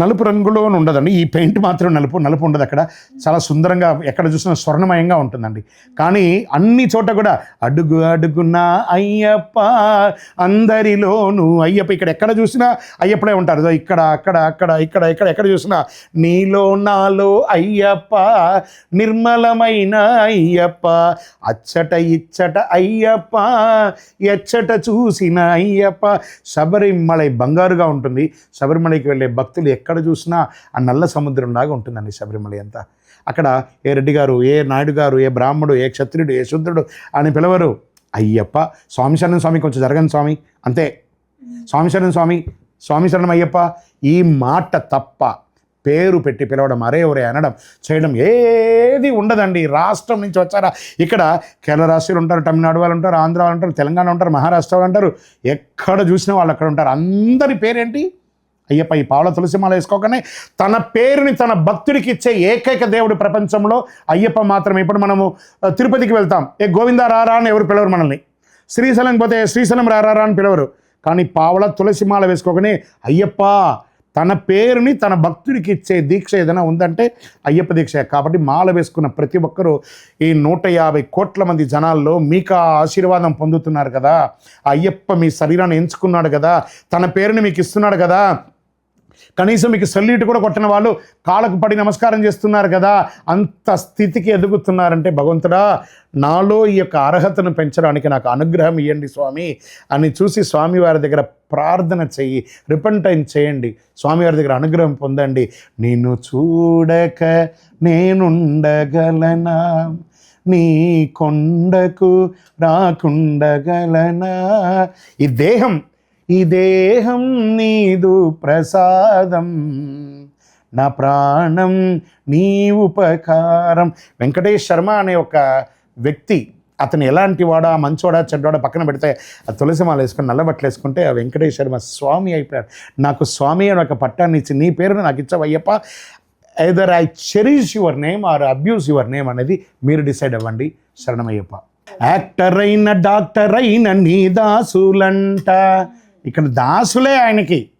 నలుపు రంగులో ఉండదండి. ఈ పెయింట్ మాత్రం నలుపు నలుపు ఉండదు అక్కడ. చాలా సుందరంగా ఎక్కడ చూసినా స్వర్ణమయంగా ఉంటుందండి. కానీ అన్ని చోట కూడా అడుగు అడుగున అయ్యప్ప అందరిలోనూ అయ్యప్ప. ఇక్కడ ఎక్కడ చూసినా అయ్యప్పడే ఉంటారు. ఇక్కడ అక్కడ అక్కడ ఇక్కడ ఇక్కడ ఎక్కడ చూసినా నీలో నాలో అయ్యప్ప నిర్మలమైన అయ్యప్ప అచ్చట ఇచ్చట అయ్యప్ప ఎచ్చట చూసిన అయ్యప్ప. శబరిమలై బంగారుగా ఉంటుంది. శబరిమలైకి వెళ్ళే భక్తులు ఎక్కడ చూసినా ఆ నల్ల సముద్రం లాగా ఉంటుందండి శబరిమల అంతా. అక్కడ ఏ రెడ్డి గారు ఏ నాయుడు గారు ఏ బ్రాహ్మడు ఏ క్షత్రుడు ఏ శుద్రుడు అని పిలవరు. అయ్యప్ప స్వామి శరణం స్వామి కొంచెం జరగను స్వామి అంతే. స్వామి శరణం స్వామి స్వామి శరణం అయ్యప్ప ఈ మాట తప్ప పేరు పెట్టి పిలవడం అరే ఒరే అనడం చేయడం ఏది ఉండదండి. రాష్ట్రం నుంచి వచ్చారా? ఇక్కడ కేరళ రాష్ట్రాలు ఉంటారు తమిళనాడు వాళ్ళు ఉంటారు ఆంధ్ర వాళ్ళు ఉంటారు తెలంగాణ ఉంటారు మహారాష్ట్ర వాళ్ళు ఉంటారు. ఎక్కడ చూసినా వాళ్ళు అక్కడ ఉంటారు. అందరి పేరేంటి? అయ్యప్ప ఈ పావుల తులసిమాల వేసుకోకనే తన పేరుని తన భక్తుడికి ఇచ్చే ఏకైక దేవుడు ప్రపంచంలో అయ్యప్ప మాత్రమే. ఇప్పుడు మనము తిరుపతికి వెళ్తాం. ఏ గోవింద రారా అని ఎవరు పిలవరు మనల్ని. శ్రీశైలం పోతే శ్రీశైలం రారా అని పిలవరు. కానీ పావల తులసిమాల వేసుకోకనే అయ్యప్ప తన పేరుని తన భక్తుడికి ఇచ్చే దీక్ష ఏదైనా ఉందంటే అయ్యప్ప దీక్ష. కాబట్టి మాల వేసుకున్న ప్రతి ఒక్కరూ ఈ నూట యాభై కోట్ల మంది జనాల్లో మీకు ఆ ఆశీర్వాదం పొందుతున్నారు కదా. అయ్యప్ప మీ శరీరాన్ని ఎంచుకున్నాడు కదా. తన పేరుని మీకు ఇస్తున్నాడు కదా. కనీసం మీకు సల్యూట్ కూడా కొట్టిన వాళ్ళు కాళ్ళకు పడి నమస్కారం చేస్తున్నారు కదా అంత స్థితికి ఎదుగుతున్నారంటే భగవంతుడా నాలో ఈ యొక్క అర్హతను పెంచడానికి నాకు అనుగ్రహం ఇవ్వండి స్వామి అని చూసి స్వామివారి దగ్గర ప్రార్థన చెయ్యి రిపెంటైన్ చేయండి. స్వామివారి దగ్గర అనుగ్రహం పొందండి. నిన్ను చూడక నేనుండగలనా? నీ కొండకు రాకుండగలనా? ఈ దేహం ఈ దేహం నీదు ప్రసాదం. నా ప్రాణం నీ ఉపకారం. వెంకటేష్ శర్మ అనే ఒక వ్యక్తి అతను ఎలాంటి వాడా మంచోడా చెడ్డోడా పక్కన పెడితే ఆ తులసిమాల వేసుకుని నల్లబట్టలు వేసుకుంటే ఆ వెంకటేష్ శర్మ స్వామి అయిపోయాడు. నాకు స్వామి అని ఒక పట్టాన్ని ఇచ్చి నీ పేరును నాకు ఇచ్చావయ్యప్ప either I cherish your name or abuse your name అనేది మీరు డిసైడ్ అవ్వండి. శరణమయ్యప్ప. యాక్టర్ అయిన డాక్టర్ అయిన నీ దాసులంట ఇక్కడ దాసులే ఆయనకి.